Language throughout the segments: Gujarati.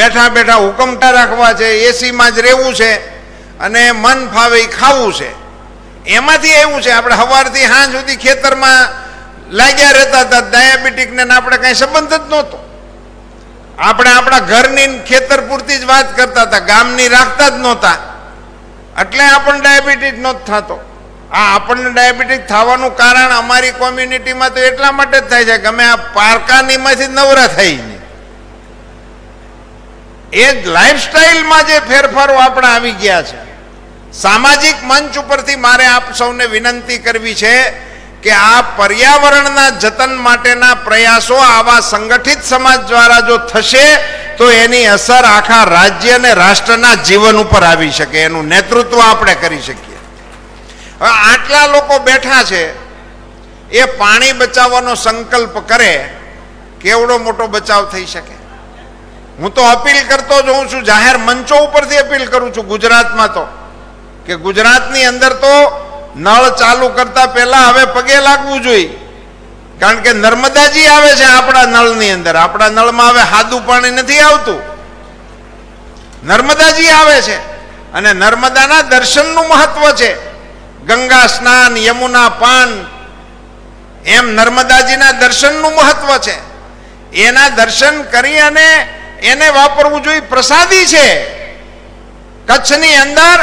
બેઠા બેઠા હુકમટા રાખવા છે, એસીમાં જ રહેવું છે અને મન ફાવે એ ખાવું છે. એમાંથી એવું છે, આપણે સવારથી સાંજ સુધી ખેતરમાં લાગ્યા રહેતા હતા ડાયાબિટીકને આપણે કાંઈ સંબંધ જ નહોતો. આપણે આપણા ઘરની ખેતર પૂરતી જ વાત કરતા હતા, ગામની રાખતા જ નહોતા. એટલે આપણને ડાયાબિટીસ નહોતો થતો. આ આપણને ડાયાબિટીસ થવાનું કારણ અમારી કોમ્યુનિટીમાં તો એટલા માટે જ થાય છે કે અમે આ પારકાનીમાંથી જ નવરા થઈ એ જ લાઈફસ્ટાઈલમાં જે ફેરફારો આપણે આવી ગયા છે. સામાજિક મંચ ઉપરથી મારે આપ સૌને વિનંતી કરવી છે કે આ પર્યાવરણના જતન માટેના પ્રયાસો આવા સંગઠિત સમાજ દ્વારા જો થશે, તો એની અસર આખા રાજ્ય અને રાષ્ટ્રના જીવન ઉપર આવી શકે. એનું નેતૃત્વ આપણે કરી શકીએ. હવે આટલા લોકો બેઠા છે, એ પાણી બચાવવાનો સંકલ્પ કરે, કેવડો મોટો બચાવ થઈ શકે? હું તો અપીલ કરતો જ હોઉં છું, જાહેર મંચો ઉપરથી અપીલ કરું છું ગુજરાતમાં તો. કે ગુજરાતની અંદર તો નળ ચાલુ કરતા પહેલા હવે પગે લાગવું જોઈએ. કારણ કે નર્મદાજી આવે છે આપણા નળની અંદર. આપણા નળમાં હવે હાદું પાણી નથી આવતું. નર્મદાજી આવે છે. અને નર્મદાના દર્શનનું મહત્વ છે. ગંગા સ્નાન, યમુના પાન, એમ નર્મદાજીના દર્શનનું મહત્વ છે. એના દર્શન કરી અને એને વાપરવું જોઈએ. પ્રસાદી છે. કચ્છની અંદર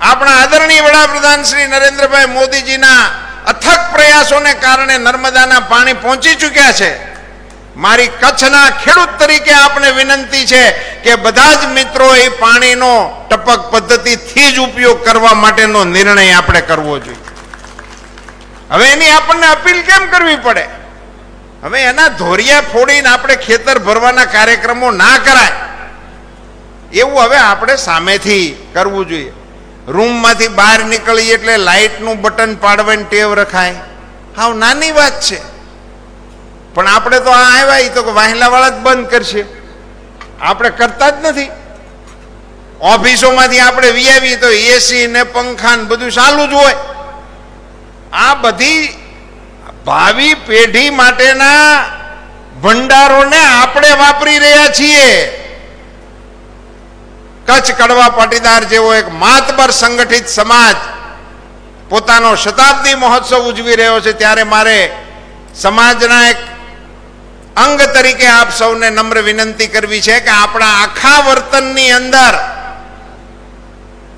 આપણા આદરણીય વડાપ્રધાન શ્રી નરેન્દ્રભાઈ મોદીજીના અથક પ્રયાસોને કારણે નર્મદાના પાણી પહોંચી ચૂક્યા છે. મારી કચ્છના ખેડૂત તરીકે આપને વિનંતી છે કે બધા જ મિત્રો એ પાણીનો ટપક પદ્ધતિથી જ ઉપયોગ કરવા માટેનો નિર્ણય આપણે કરવો જોઈએ. હવે એની આપણને અપીલ કેમ કરવી પડે? હવે એના ધોરિયા ફોડીને આપણે ખેતર ભરવાના કાર્યક્રમો ના કરાય. એવું હવે આપણે સામેથી કરવું જોઈએ. રૂમમાંથી બહાર નીકળીએ એટલે લાઇટનું બટન પાડવાની ટેવ રખાય. હાવ નાની વાત છે. પણ આપણે તો આ આવ્યા ઈ તો વાહેલાવાળા જ બંધ કરશે. આપણે કરતા જ નથી. ઓફિસોમાંથી આપણે વીઆવી તો એસી ને પંખા ને બધું ચાલુ જ હોય. આ બધી ભાવિ પેઢી માટેના ભંડારોને આપણે વાપરી રહ્યા છીએ. કચ્છ કડવા પાટીદાર જેવો એક માતબર સંગઠિત સમાજ પોતાનો શતાબ્દી મહોત્સવ ઉજવી રહ્યો છે. ત્યારે મારે સમાજના એક અંગ તરીકે આપ સૌને નમ્ર વિનંતી કરવી છે કે આપણા આખા વર્તનની અંદર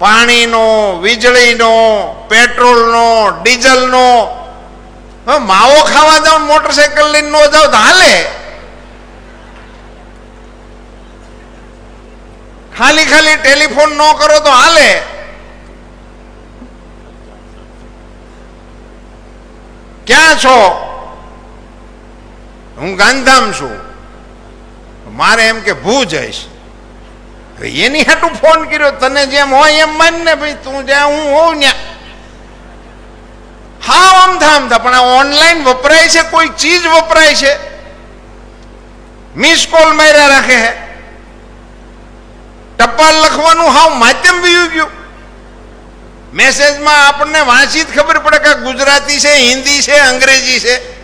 પાણીનો, વીજળીનો, પેટ્રોલનો, ડીઝલનો માવો ખાવા જાવ મોટરસાયકલ લઈને નો જાવ તો હાલે. ખાલી ખાલી ટેલિફોન ન કરો તો હાલે. ક્યાં છો? હું ગાંધામ છું. મારે એમ કે ભૂ જઈશ એની હાટું ફોન કર્યો, તને જેમ હોય એમ માન ને ભાઈ, તું જ્યાં હું હોઉં ત્યાં હા, આમ થામ થા પણ આ ઓનલાઈન વપરાય છે, કોઈ ચીજ વપરાય છે? મિસ કોલ માર્યા રાખે હે. ટપાલ લખવાનું હાવ માધ્યમ વયું ગયું. મેસેજમાં આપણને વાંચી જ ખબર પડે કે ગુજરાતી છે, હિન્દી છે, અંગ્રેજી છે.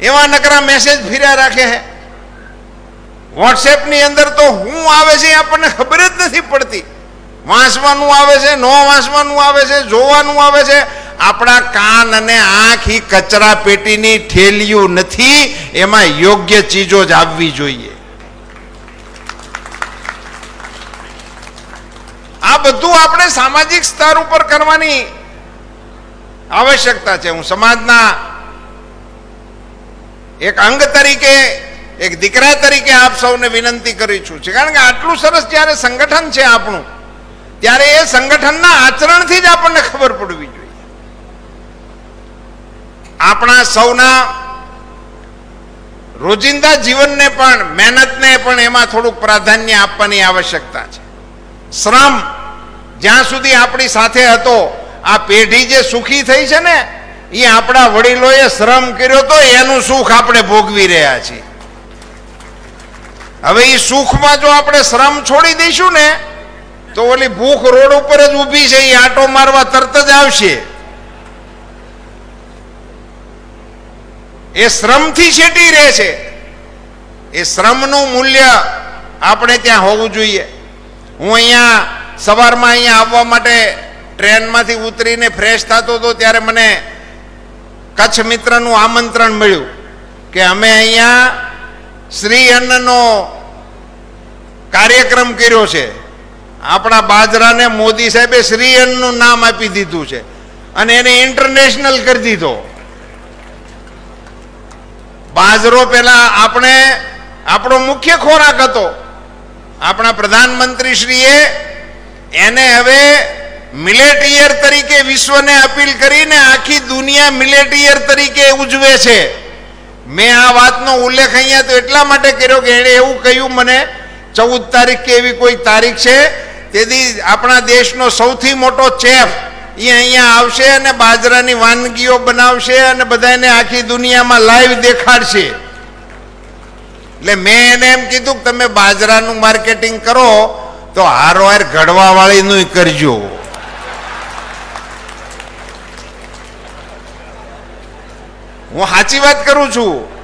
એવા નકરા મેસેજ ફર્યા રાખે હે. વોટ્સએપની અંદર તો હું આવે છે આપણને ખબર જ નથી પડતી. વાંચવાનું આવે છે, ન વાંચવાનું આવે છે, જોવાનું આવે છે. આપણા કાન અને આંખ એ કચરા પેટીની ઠેલિયું નથી, એમાં યોગ્ય ચીજો જ આવવી જોઈએ. આ બધું આપણે સામાજિક સ્તર ઉપર કરવાની આવશ્યકતા છે. હું સમાજના એક અંગ તરીકે, એક દીકરા તરીકે આપ સૌને વિનંતી કરી છું. કારણ કે આટલું સરસ જ્યારે સંગઠન છે આપણું, ત્યારે એ સંગઠનના આચરણથી જ આપણને ખબર પડવી જોઈએ. આપણા સૌના રોજિંદા જીવનને પણ, મહેનતને પણ એમાં થોડુંક પ્રાધાન્ય આપવાની આવશ્યકતા છે. શ્રમ જ્યાં સુધી આપણી સાથે હતો, આ પેઢી જે સુખી થઈ છે ને, એ આપણા વડીલોએ શ્રમ કર્યો તો એનું સુખ આપણે ભોગવી રહ્યા છીએ. હવે એ સુખમાં જો આપણે શ્રમ છોડી દઈશું ને, તો ઓલી ભૂખ રોડ ઉપર જ ઊભી છે એ આટો મારવા તરત જ આવશે. એ શ્રમથી છેટી રહે છે. એ શ્રમનું મૂલ્ય આપણે ત્યાં હોવું જોઈએ. હું અહીંયા સવારમાં અહીંયા આવવા માટે ટ્રેનમાંથી ઉતરીને ફ્રેશ થતો હતો ત્યારે મને કચ્છ મિત્રનું આમંત્રણ મળ્યું કે અમે અહીંયા શ્રી અન્નનો કાર્યક્રમ કર્યો છે. આપણા બાજરાને મોદી સાહેબે શ્રી અન્નનું નામ આપી દીધું છે. અને એને ઇન્ટરનેશનલ કરી દીધો. બાજરો પેલા આપણે, આપણો મુખ્ય ખોરાક હતો. આપણા પ્રધાનમંત્રી શ્રીએ એને હવે મિલેટ યર તરીકે વિશ્વને અપીલ કરીને આખી દુનિયા મિલેટ યર તરીકે ઉજવે છે. મેં આ વાતનો ઉલ્લેખ અહીંયા તો એટલા માટે કર્યો કે એણે એવું કહ્યું મને, ચૌદ તારીખ કે એવી કોઈ તારીખ છે? તેથી આપણા દેશનો સૌથી મોટો ચેફ એ અહીંયા આવશે અને બાજરાની વાનગીઓ બનાવશે અને બધાને આખી દુનિયામાં લાઈવ દેખાડશે. એટલે મેં એને એમ કીધું કે તમે બાજરાનું માર્કેટિંગ કરો, તો હારોહાર ઘડવા વાળીનું કરજો. હું સાચી વાત કરું છું.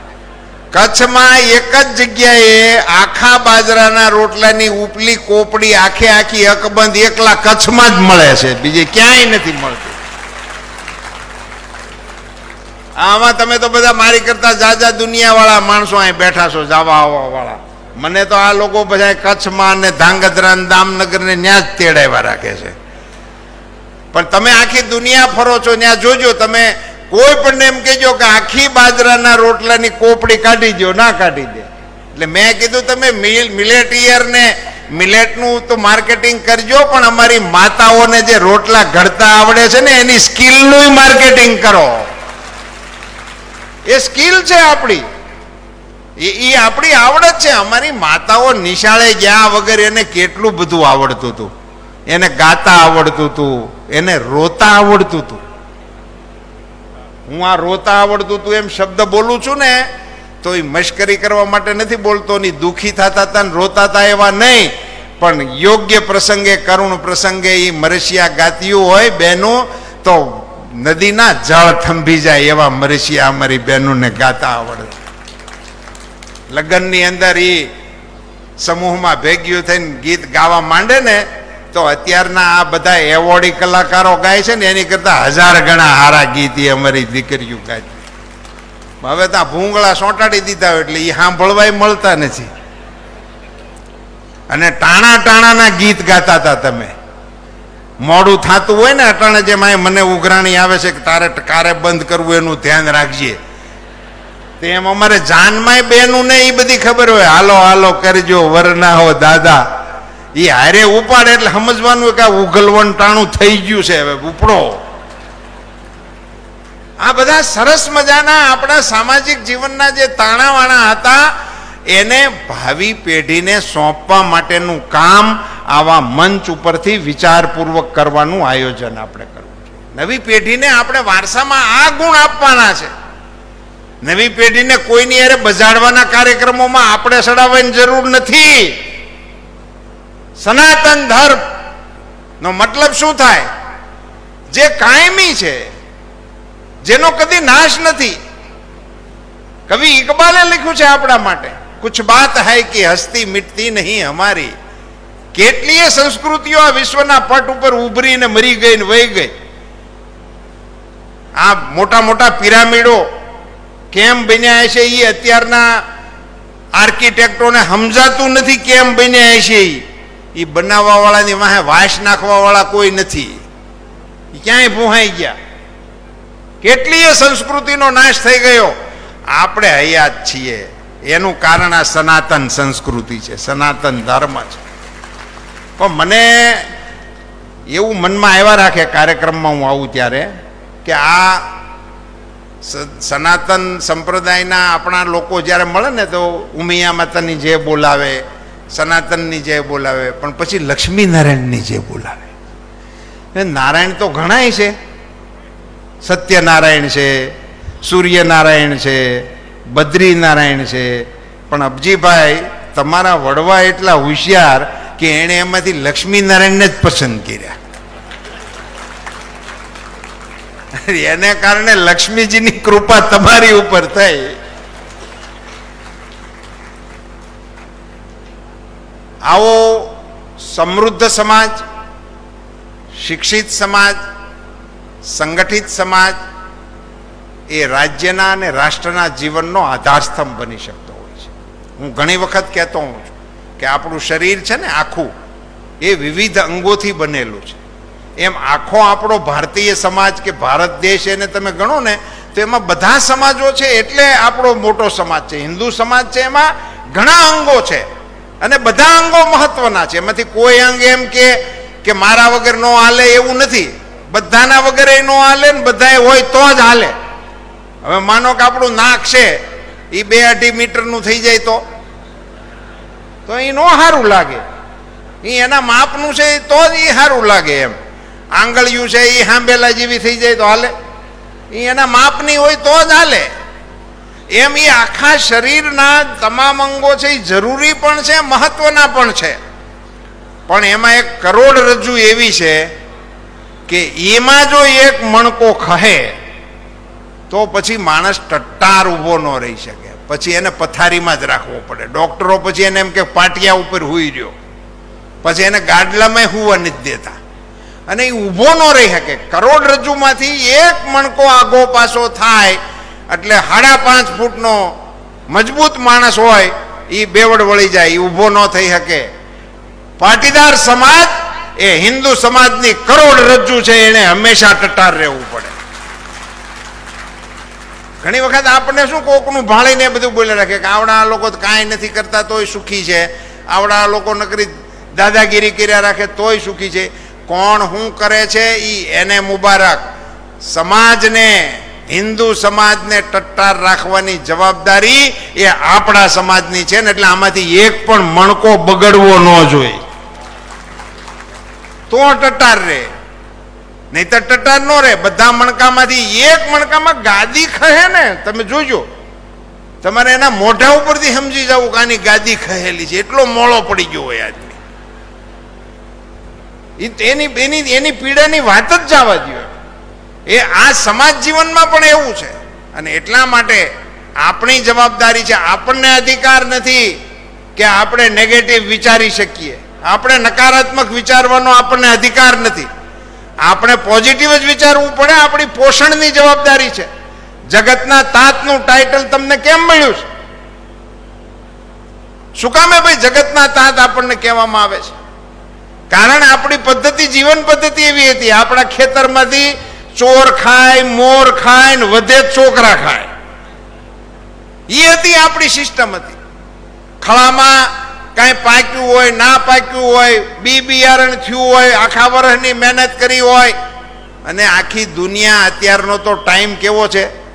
કચ્છમાં એક જ જગ્યાએ આખા બાજરાના રોટલાની ઉપલી કોપડી આખે આખી અકબંધ એકલા કચ્છમાં જ મળે છે. બીજે ક્યાંય નથી મળતી. આમાં તમે તો બધા મારી કરતા જાજા દુનિયાવાળા માણસો અહીં બેઠા છો, જવા આવવા વાળા મને તો આ લોકો બધા કચ્છમાં ને ધાંગધ્રા દામનગરને દામનગર ને ત્યાં જ તેડાવ્યા રાખે છે. પણ તમે આખી દુનિયા ફરો છો ત્યાં જોજો, તમે કોઈ પણ એમ કહેજો કે આખી બાજરાના રોટલાની કોપડી કાઢી દો ના કાઢી દે. એટલે મેં કીધું તમે મિલ મિલેટ ઈયર ને મિલેટનું તો માર્કેટિંગ કરજો, પણ અમારી માતાઓને જે રોટલા ઘડતા આવડે છે ને, એની સ્કિલનું માર્કેટિંગ કરો. એ સ્કિલ છે આપણી. એ આપણી આવડત છે. અમારી માતાઓ નિશાળે ગયા વગર એને કેટલું બધું આવડતું હતું. એને ગાતા આવડતું હતું, એને રોતા આવડતું હતું. હું આ રોતા આવડતું તું એમ શબ્દ બોલું છું ને તો એ મશ્કરી કરવા માટે નથી બોલતો, ની દુઃખી થતા હતા ને રોતા હતા એવા નહીં. પણ યોગ્ય પ્રસંગે, કરુણ પ્રસંગે એ મરસિયા ગાતિયું હોય બહેનો, તો નદીના જળ થંભી જાય એવા મરસિયા અમારી બહેનોને ગાતા આવડે. લગ્નની અંદર એ સમૂહમાં ભેગ્યું થઈને ગીત ગાવા માંડે ને તો અત્યારના આ બધા એવોર્ડી કલાકારો ગાય છે ને, એની કરતા હજાર ગણા હારા ગીત એ અમારી દીકરીઓ ગાય હવે ત્યાં ભૂંગળા સોંટાડી દીધા હોય એટલે એ સાંભળવાય મળતા નથી. અને ટાણા ટાણાના ગીત ગાતા હતા તમે. મોડું થતું હોય ને અટાણે જેમ અહીં મને ઉઘરાણી આવે છે કે તારે કારે બંધ કરવું એનું ધ્યાન રાખજે. તેમ અમારે જાનમાંય બેનું ને એ બધી ખબર હોય. હાલો હાલો, કરજો વરના હો, દાદા. એ હારે ઉપાડે એટલે સમજવાનું કે ઉગલવણ ટાણું થઈ ગયું છે હવે, ઉપડો. આ બધા સરસ મજાના આપણા સામાજિક જીવનના જે તાણાવાણા હતા, એને ભાવિ પેઢીને સોંપવા માટેનું કામ આવા મંચ ઉપરથી વિચારપૂર્વક કરવાનું આયોજન આપણે કરવું છે નવી પેઢીને આપણે વારસામાં આ ગુણ આપવાના છે. નવી પેઢીને કોઈની અરે બજાડવાના કાર્યક્રમોમાં આપણે સડાવવાની જરૂર નથી. સનાતન ધર્મ નો મતલબ શું થાય? જે કાયમી છે, જેનો કદી નાશ નથી. કવિ ઇકબાલે લખ્યું છે આપણા માટે, કુછ બાત હૈ કે હસ્તી મિટતી નહીં હમારી. કેટલીય સંસ્કૃતિઓ આ વિશ્વના પટ ઉપર ઉભરીને મરી ગઈ ને વહી ગઈ. આ મોટા મોટા પિરામિડો કેમ બન્યા છે એ અત્યારના આર્કિટેક્ટોને સમજાતું નથી કેમ બન્યા છે એ. બનાવવા વાળાની વાહે વાસ નાખવા વાળા કોઈ નથી. ક્યાંય ભૂહાઈ ગયા? કેટલીય સંસ્કૃતિનો નાશ થઈ ગયો? આપણે હયાત છીએ. એનું કારણ આ સનાતન સંસ્કૃતિ છે. સનાતન ધર્મ છે. પણ મને એવું મનમાં આવ્યા રાખે કાર્યક્રમમાં હું આવું ત્યારે કે આ સનાતન સંપ્રદાયના આપણા લોકો જ્યારે મળે ને તો ઉમિયા માતાની જે બોલાવે સનાતનની જે બોલાવે, પણ પછી લક્ષ્મી નારાયણની જે બોલાવે. નારાયણ તો ઘણાય છે. સત્યનારાયણ છે, સૂર્યનારાયણ છે, બદ્રીનારાયણ છે. પણ અબજીભાઈ, તમારા વડવા એટલા હોશિયાર કે એણે એમાંથી લક્ષ્મીનારાયણને જ પસંદ કર્યા. એને કારણે લક્ષ્મીજીની કૃપા તમારી ઉપર થઈ. આવો સમૃદ્ધ સમાજ, શિક્ષિત સમાજ, સંગઠિત સમાજ એ રાજ્યના અને રાષ્ટ્રના જીવનનો આધારસ્તંભ બની શકતો હોય છે. હું ઘણી વખત કહેતો હોઉં છું કે આપણું શરીર છે ને આખું એ વિવિધ અંગોથી બનેલું છે. એમ આખો આપણો ભારતીય સમાજ કે ભારત દેશ એને તમે ગણો ને તો એમાં બધા સમાજો છે એટલે આપણો મોટો સમાજ છે. હિન્દુ સમાજ છે એમાં ઘણા અંગો છે. અને બધા અંગો મહત્વના છે. એમાંથી કોઈ અંગ એમ કે મારા વગર નો હાલે એવું નથી. બધાના વગર એ નો હાલે ને બધાએ હોય તો જ હાલે. હવે માનો કે આપણું નાક છે એ બે અઢી મીટરનું થઈ જાય તો. તો એ નો સારું લાગે. એ એના માપનું છે તો જ એ સારું લાગે એમ. આંગળિયું છે એ હાંભેલા જેવી થઈ જાય તો હાલે. એ એના માપની હોય તો જ હાલે. એમ એ આખા શરીરના તમામ અંગો છે એ જરૂરી પણ છે, મહત્વના પણ છે. પણ એમાં એક કરોડરજ્જુ એવી છે કે એમાં જો એક મણકો ખહે, તો પછી માણસ ટટ્ટાર ઊભો ન રહી શકે. પછી એને પથારીમાં જ રાખવો પડે. ડોક્ટરો પછી એને એમ કે પાટિયા ઉપર હુઈ રહ્યો. પછી એને ગાડલામાં હુવા નથી દેતા. અને એ ઊભો ન રહી શકે. કરોડરજ્જુમાંથી એક મણકો આગો પાછો થાય એટલે સાડા પાંચ ફૂટનો મજબૂત માણસ હોય એ બેવડ વળી જાય એ ઊભો ન થઈ શકે. પાટીદાર સમાજ એ હિન્દુ સમાજની કરોડ રજ્જુ છે, એને હંમેશા ટટાર રહેવું પડે. ઘણી વખત આપણે શું કોકનું ભાળીને બધું બોલી રાખે કે આવડા લોકો કાંઈ નથી કરતા, તોય સુખી છે. આવડા લોકો નકરી દાદાગીરી કર્યા રાખે, તોય સુખી છે. કોણ શું કરે છે એ એને મુબારક. સમાજને હિન્દુ સમાજને ટટ્ટાર રાખવાની જવાબદારી એ આપણા સમાજની છે ને એટલે આમાંથી એક પણ મણકો બગડવો ન જોઈએ. તો ટટ્ટાર રે. નહીં તો ટટ્ટાર નો રે. બધા મણકામાંથી એક મણકામાં ગાદી ખહે ને. તમે જોજો. તમારે એના મોઢા ઉપરથી સમજી જવું કે આની ગાદી ખહેલી છે. એટલો મોળો પડી ગયો હોય આદમી. એની એની એની પીડાની વાત જ જવા દો એ આ સમાજ જીવનમાં પણ એવું છે. અને એટલા માટે આપણી જવાબદારી છે, આપણને અધિકાર નથી કે આપણે નેગેટિવ વિચારી શકીએ. આપણે નકારાત્મક વિચારવાનો આપણને અધિકાર નથી. આપણે પોઝિટિવ જ વિચારવું પડે, આપણી પોષણની જવાબદારી છે. જગતના તાતનું ટાઇટલ તમને કેમ મળ્યું છે? શું કામે ભાઈ જગતના તાત આપણને કહેવામાં આવે છે? કારણ આપણી પદ્ધતિ, જીવન પદ્ધતિ એવી હતી. આપણા ખેતરમાંથી ચોર ખાય, મોર ખાય ને વધે છોકરા ખાય. એ હતી આપણી સિસ્ટમ હતી. ખળામાં કાંઈ પાક્યું હોય, ના પાક્યું હોય, બી બિયારણ થયું હોય, આખા વર્ષની મહેનત કરી હોય. અને આખી દુનિયા અત્યારનો તો ટાઈમ કેવો છે?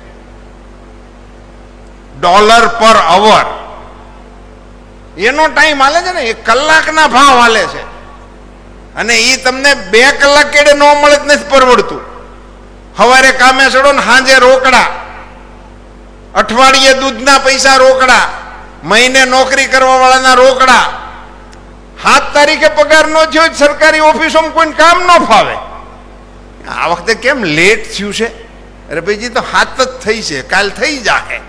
ડોલર પર અવર. એનો ટાઈમ હાલે છે ને એ કલાકના ભાવ હાલે છે. અને એ તમને બે કલાક કેડે ન મળે જ નથી પરવડતું. સવારે કામે ચડો ને સાંજે રોકડા. અઠવાડિયે દૂધના પૈસા રોકડા. મહિને નોકરી કરવા વાળાના રોકડા. સાત તારીખે પગાર ન થયો સરકારી ઓફિસોમાં કોઈને કામ ન ફાવે. આ વખતે કેમ લેટ થયું છે? અરે ભાઈજી, તો હાથ જ થઈ છે, કાલ થઈ જાહે.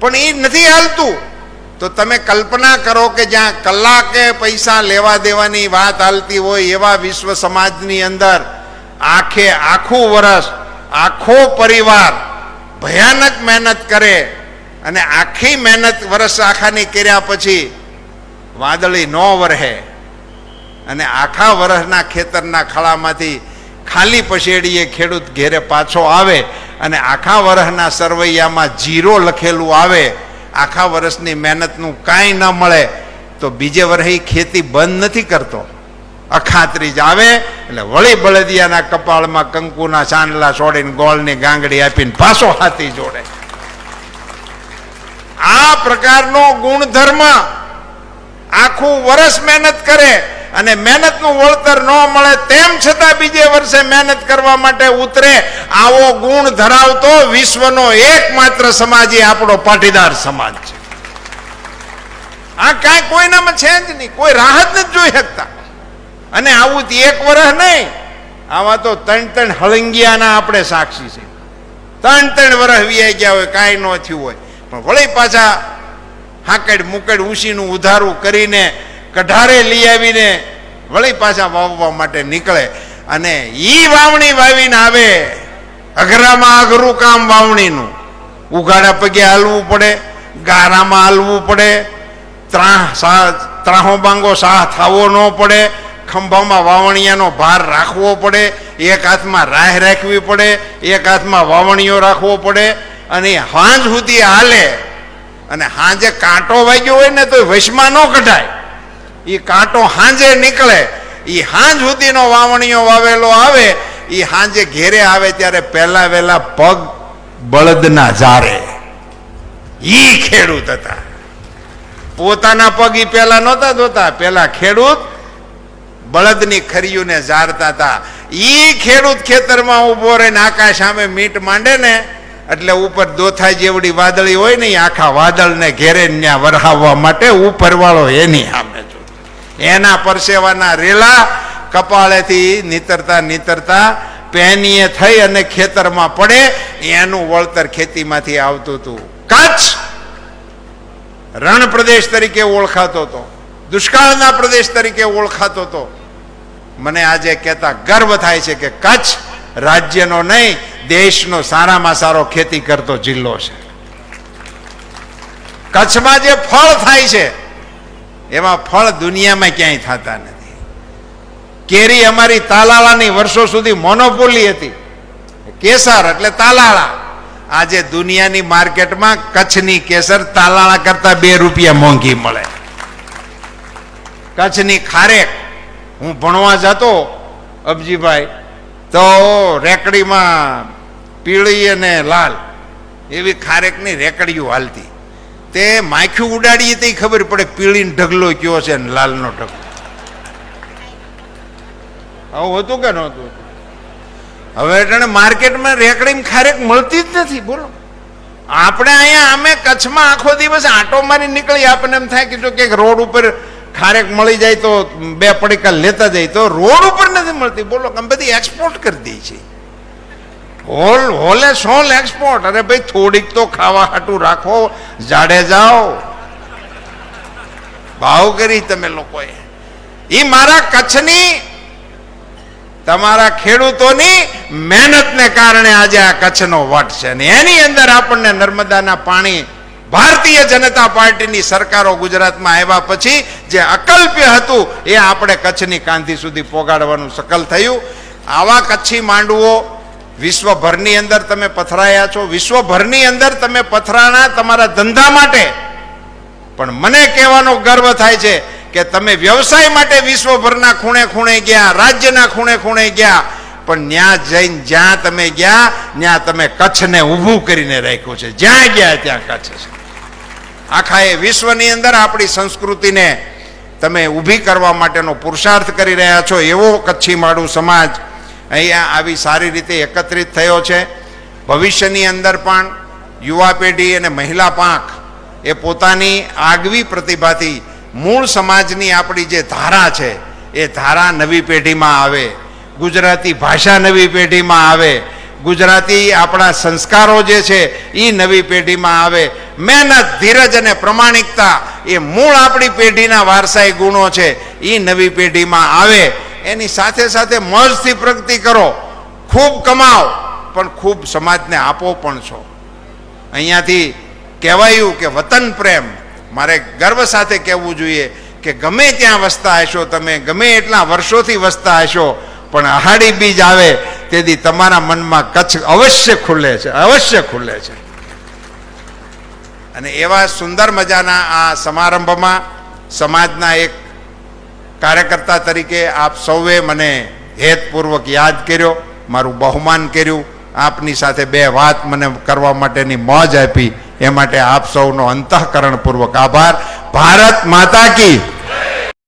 પણ એ નથી હાલતું. તો તમે કલ્પના કરો કે જ્યાં કલાકે પૈસા લેવા દેવાની વાત હાલતી હોય એવા વિશ્વ સમાજની અંદર આખે આખું વર્ષ આખો પરિવાર ભયાનક મહેનત કરે અને આખી મહેનત વર્ષ આખાની કર્યા પછી વાદળી ન વરહે અને આખા વર્ષના ખેતરના ખળામાંથી ખાલી પછેડીએ ખેડૂત ઘેરે પાછો આવે અને આખા વર્ષના સરવૈયામાં જીરો લખેલું આવે, આખા વર્ષની મહેનતનું કાંઈ ન મળે, તો બીજે વર્ષે ખેતી બંધ નથી કરતો. અખાત્રીજ આવે, એટલે વળી બળદિયાના કપાળમાં કંકુના ચાંદલા છોડીને ગોળની ગાંગડી આપીને પાછો હાથી જોડે. આ પ્રકારનો ગુણધર્મ આખું વર્ષ મહેનત કરે અને મહેનતનું વળતર ન મળે તેમ છતાં બીજે વર્ષે મહેનત કરવા માટે ઉતરે, આવો ગુણ ધરાવતો વિશ્વનો એકમાત્ર સમાજ એ આપણો પાટીદાર સમાજ છે. આ કાંઈ કોઈનામાં છે જ નહીં, કોઈ રાહત નથી જોઈ શકતા. અને આવું તો એક વર્ષ નહીં. આવા તો ત્રણ ત્રણ હળંગિયાના આપણે સાક્ષી છે. ત્રણ ત્રણ વર્ષ વ્યાઈ ગયા હોય, કાંઈ ન થયું હોય. પણ વળી પાછા હાકડ મુકડ ઉશીનું ઉધારું કરીને કઢારે લઈ આવીને વળી પાછા વાવવા માટે નીકળે. અને ઈ વાવણી વાવીને આવે, અઘરામાં અઘરું કામ વાવણીનું. ઉઘાડા પગે હાલવું પડે, ગારામાં હાલવું પડે, ત્રાહ સા, ત્રાહો બાંગો સાહ થવો ન પડે ખંભામાં વાવણિયાનો ભાર રાખવો પડે, એક હાથમાં રાહ રાખવી પડે, એક હાથમાં વાવણીઓ રાખવો પડે, અને હાંજ સુધી હાલે. અને હાંજે કાંટો વાગ્યો હોય ને તો વશમાં ન કઢાય. એ કાંટો હાંજે નીકળે. એ હાંજ સુધીનો વાવણીઓ વાવેલો આવે એ હાંજે ઘેરે આવે ત્યારે પહેલા વહેલા પગ બળદના જારે ઈ ખેડૂત હતા. પોતાના પગ ઈ પહેલા નહોતા ધોતા, પહેલા ખેડૂત બળદની ખરીયુને ઝાડતા હતા. એ ખેડૂત ખેતરમાં ઊભો રહીને આકાશ સામે મીટ માંડે ને, એટલે ઉપર દોથા જેવડી વાદળી હોય ને આખા વાદળને ઘેરે ત્યાં વરહાવવા માટે ઉપરવાળો એની સામે જો. એના પરસેવાના રેલા કપાળેથી નીતરતા નીતરતા પેનીએ થઈ અને ખેતરમાં પડે, એનું વળતર ખેતીમાંથી આવતું હતું. કચ્છ રણ પ્રદેશ તરીકે ઓળખાતો હતો. દુષ્કાળના પ્રદેશ તરીકે ઓળખાતો હતો મને આજે કહેતા ગર્વ થાય છે કે કચ્છ રાજ્યનો નહીં, દેશનો સારામાં સારો ખેતી કરતો જિલ્લો છે. કચ્છમાં જે ફળ થાય છે, એમાં ફળ દુનિયામાં ક્યાંય થતા નથી. કેરી અમારી તાલાળાની વર્ષો સુધી મોનોપોલી હતી. કેસર એટલે તાલાળા. આજે દુનિયાની માર્કેટમાં કચ્છની કેસર તાલાળા કરતા બે રૂપિયા મોંઘી મળે. કચ્છની ખારેક. હું ભણવા જતો, અબજીભાઈ, તો રેકડીમાં પીળી અને લાલ, એવી ખારેકની રેકડીઓ હાલતી. તે માખ્યું ઉડાડીએ તે ખબર પડે પીળીનો ઢગલો કયો છે ને લાલનો ઢગલો. આવું હતું કે નહોતું? હવે એટલે માર્કેટમાં રેકડીમાં ખારેક મળતી જ નથી, બોલો. આપણે અહીંયા, અમે કચ્છમાં આખો દિવસ આંટો મારી નીકળી આપણને એમ થાય કે જો કે રોડ ઉપર ખારેક મળી જાય તો બે પડીકા લેતા જાય તો રોડ ઉપર નથી મળતી. બોલો કે બધી એક્સપોર્ટ કરી દઈએ છીએ. હોલ, હોલે સોલ એક્સપોર્ટ અરે ભાઈ, થોડીક તો ખાવા હાટું રાખો જાડે જાઓ. ભાવ કરી તમે લોકોએ. એ મારા કચ્છની, તમારા ખેડૂતોની મહેનતને કારણે આજે આ કચ્છનો વટ છે. અને એની અંદર આપણને નર્મદાના પાણી ભારતીય જનતા પાર્ટીની સરકારો ગુજરાતમાં આવ્યા પછી જે અકલ્પ્ય હતું એ આપણે કચ્છની કાંધી સુધી પોગાડવાનું સકલ થયું. આવા કચ્છી માંડવો વિશ્વભરની અંદર તમે પથરાયા છો. વિશ્વભરની અંદર તમે પથરાણા તમારા ધંધા માટે. પણ મને કહેવાનો ગર્વ થાય છે કે તમે વ્યવસાય માટે વિશ્વભરના ખૂણે ખૂણે ગયા, રાજ્યના ખૂણે ખૂણે ગયા, પણ ત્યાં જઈને જ્યાં તમે ગયા ત્યાં તમે કચ્છને ઊભું કરીને રાખ્યું છે. જ્યાં ગયા ત્યાં કચ્છ છે. આખા એ વિશ્વની અંદર આપણી સંસ્કૃતિને તમે ઊભી કરવા માટેનો પુરુષાર્થ કરી રહ્યા છો, એવો કચ્છી માળું સમાજ અહીંયા આવી સારી રીતે એકત્રિત થયો છે. ભવિષ્યની અંદર પણ યુવા પેઢી અને મહિલા પાંખ એ પોતાની આગવી પ્રતિભાથી મૂળ સમાજની આપણી જે ધારા છે, એ ધારા નવી પેઢીમાં આવે. ગુજરાતી ભાષા નવી પેઢીમાં આવે. ગુજરાતી આપણા સંસ્કારો જે છે એ નવી પેઢીમાં આવે. મહેનત, ધીરજ અને પ્રમાણિકતા એ મૂળ આપણી પેઢીના વારસાઈ ગુણો છે. એ નવી પેઢીમાં આવે. એની સાથે સાથે મોજથી પ્રગતિ કરો. ખૂબ કમાઓ, પણ ખૂબ સમાજને આપો પણ છો. અહીંયાથી કહેવાયું કે વતન પ્રેમ. મારે ગર્વ સાથે કહેવું જોઈએ કે ગમે ત્યાં વસતા હશો તમે, ગમે એટલા વર્ષોથી વસતા હશો, પણ અહાડી બીજ આવે, તેથી તમારા મનમાં કચ્છ અવશ્ય ખુલે છે, અવશ્ય ખુલે છે. અને એવા સુંદર મજાના આ સમારંભમાં સમાજના એક કાર્યકર્તા તરીકે આપ સૌએ મને હેતપૂર્વક યાદ કર્યો, મારું બહુમાન કર્યું, આપની સાથે બે વાત મને કરવા માટેની મોજ આપી, એ માટે આપ સૌનો અંતઃકરણપૂર્વક આભાર. ભારત માતા કી.